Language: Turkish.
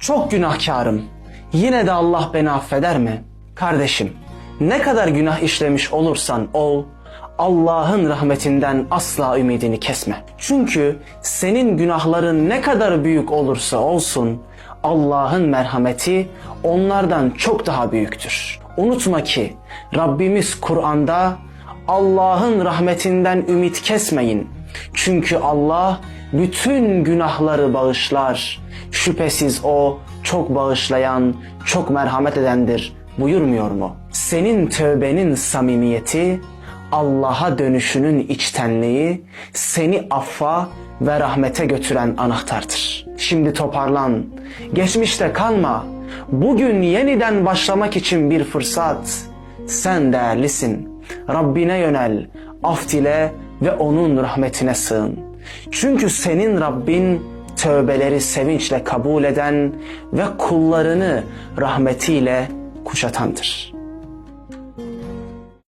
Çok günahkarım. Yine de Allah beni affeder mi? Kardeşim, ne kadar günah işlemiş olursan ol, Allah'ın rahmetinden asla ümidini kesme. Çünkü senin günahların ne kadar büyük olursa olsun Allah'ın merhameti onlardan çok daha büyüktür. Unutma ki Rabbimiz Kur'an'da Allah'ın rahmetinden ümit kesmeyin. Çünkü Allah bütün günahları bağışlar. Şüphesiz o çok bağışlayan, çok merhamet edendir buyurmuyor mu? Senin tövbenin samimiyeti, Allah'a dönüşünün içtenliği seni affa ve rahmete götüren anahtardır. Şimdi toparlan, geçmişte kalma. Bugün yeniden başlamak için bir fırsat. Sen değerlisin. Rabbine yönel, af dile ve onun rahmetine sığın. Çünkü senin Rabbin tövbeleri sevinçle kabul eden ve kullarını rahmetiyle kuşatandır.